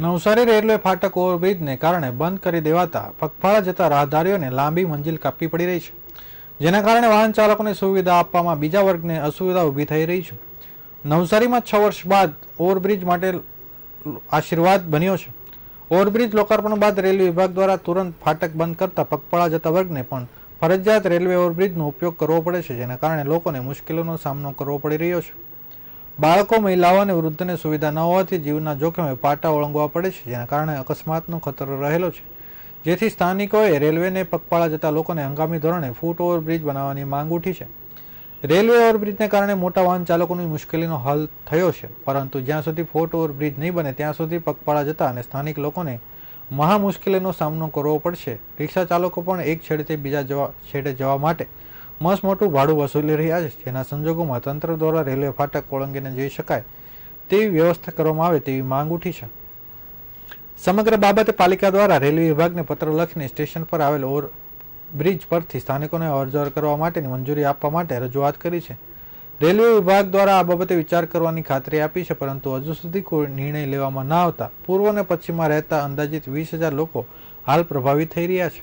Navsari railway ફાટક ઓવરબ્રિજને કારણે બંધ કરી દેવાતા પગપાળા જતા રાહદારીઓને લાંબી મંજિલ કાપવી પડી રહી છે. જેના કારણે વાહન ચાલકોને સુવિધા આપવામાં બીજા વર્ગને અસુવિધા ઊભી થઈ રહી છે. નવસારીમાં છ વર્ષ બાદ ઓવરબ્રિજ માટે આશીર્વાદ બન્યો છે. ઓવરબ્રિજ લોકાર્પણ બાદ રેલવે વિભાગ દ્વારા તુરંત ફાટક બંધ કરતા પગપાળા જતા વર્ગને પણ ફરજિયાત રેલવે ઓવરબ્રિજનો ઉપયોગ કરવો પડે છે, જેના કારણે લોકોને મુશ્કેલીનો સામનો કરવો પડી રહ્યો છે. બાળકો, મહિલાઓ અને વૃદ્ધને સુવિધા ન હોવાથી જીવના જોખમે પાટા ઓળંગવા પડે છે, જેના કારણે અકસ્માતનો ખતરો રહેલો છે. જેથી સ્થાનિકોએ રેલવેને પગપાળા જતા લોકોને હંગામી ધોરણે ફૂટ ઓવરબ્રિજ બનાવવાની માંગ ઉઠી છે. રેલવે ઓવરબ્રિજને કારણે મોટા વાહન ચાલકોની મુશ્કેલીનો હલ થયો છે, પરંતુ જ્યાં સુધી ફૂટ ઓવરબ્રિજ નહીં બને, ત્યાં સુધી પગપાળા જતા અને સ્થાનિક લોકોને મહા મુશ્કેલીનો સામનો કરવો પડશે. રિક્ષા ચાલકો પણ એક છેડેથી બીજા જવા, છેડે જવા માટે મસ્ત મોટું ભાડું વસૂલી રહ્યા છે. જેના સંજોગોમાં તંત્ર દ્વારા રેલવે ફાટક ઓળંગીને જઈ શકાય તેવી વ્યવસ્થા કરવામાં આવે તેવી માંગ ઉઠી છે. સમગ્ર બાબતે પાલિકા દ્વારા રેલવે વિભાગને પત્ર લખીને સ્ટેશન પર આવેલ ઓવર બ્રિજ પરથી સ્થાનિકોને અવરજવર કરવા માટેની મંજૂરી આપવા માટે રજૂઆત કરી છે. રેલવે વિભાગ દ્વારા આ બાબતે વિચાર કરવાની ખાતરી આપી છે, પરંતુ હજુ સુધી કોઈ નિર્ણય લેવામાં ન આવતા. પૂર્વ અને પશ્ચિમમાં રહેતા અંદાજિત વીસ હજાર લોકો હાલ પ્રભાવિત થઈ રહ્યા છે.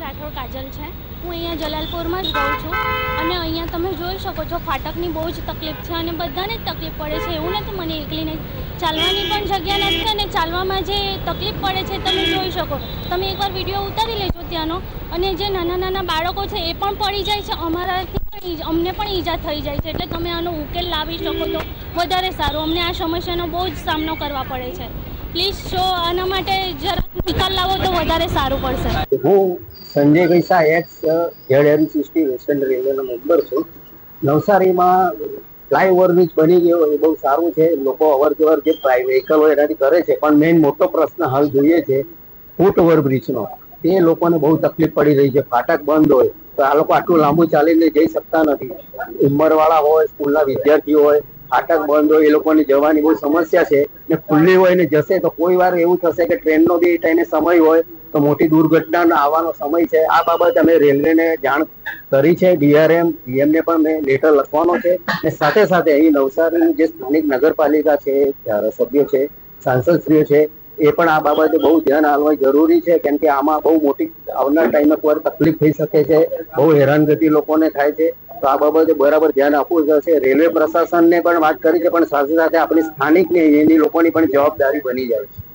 રાઠોડ કાજલ છે. હું અહીંયા જલાલપુરમાં જ રહું છું અને અહીંયા તમે જોઈ શકો છો ફાટકની બહુ જ તકલીફ છે અને બધાને જ તકલીફ પડે છે એવું નથી મને એકલીને ચાલવાની પણ જગ્યા નથી અને ચાલવામાં જે તકલીફ પડે છે તમે જોઈ શકો. તમે એકવાર વીડિયો ઉતારી લેજો ત્યાંનો અને જે નાના નાના બાળકો છે એ પણ પડી જાય છે. અમારાથી પણ અમને પણ ઈજા થઈ જાય છે. એટલે તમે આનો ઉકેલ લાવી શકો તો વધારે સારું. અમને આ સમસ્યાનો બહુ જ સામનો કરવા પડે છે. પ્લીઝ શો આના માટે જરાક નિકાલ લાવો તો વધારે સારું પડશે. હું Sanjay Gaisa X Z, M sixty western રેલવેનો member છું. નવસારીમાં ફ્લાયઓવર બ્રિજ બની ગયો એ બહુ સારું છે. લોકો અવર જવર જે હોય એનાથી કરે છે, પણ મેઇન મોટો પ્રશ્ન હાલ જોઈએ છે ફૂટ ઓવર બ્રિજનો. તે લોકોને બહુ તકલીફ પડી રહી છે. ફાટક બંધ હોય તો આ લોકો આટલું લાંબુ ચાલીને જઈ શકતા નથી. ઉંમરવાળા હોય, સ્કૂલના વિદ્યાર્થીઓ હોય, ફાટક બંધ હોય, એ લોકોને જવાની બહુ સમસ્યા છે. ને ખુલ્લી હોય ને જશે તો કોઈ વાર એવું થશે કે ટ્રેનનો બી ટાઈમે સમય હોય તો મોટી દુર્ઘટના આવવાનો સમય છે. આ બાબત અમે રેલવેને જાણ કરી છે. ડીઆરએમ, ડીએમને પણ મેં લેટર લખવાનો છે. અને સાથે સાથે અહીં નવસારીની જે સ્થાનિક નગરપાલિકા છે, ધારાસભ્ય છે, સાંસદશ્રીઓ છે, એ પણ આ બાબતે બહુ ધ્યાન આપવા જરૂરી છે. કેમ કે આમાં બહુ મોટી આવનાર ટાઈમે કોઈ તકલીફ થઈ શકે છે. બહુ હેરાનગતિ લોકોને થાય છે. તો આ બાબતે બરાબર ધ્યાન આપવું જશે રેલવે પ્રશાસનને પણ વાત કરી છે, પણ સાથે સાથે આપણી સ્થાનિક ને એની લોકોની પણ જવાબદારી બની જાય છે.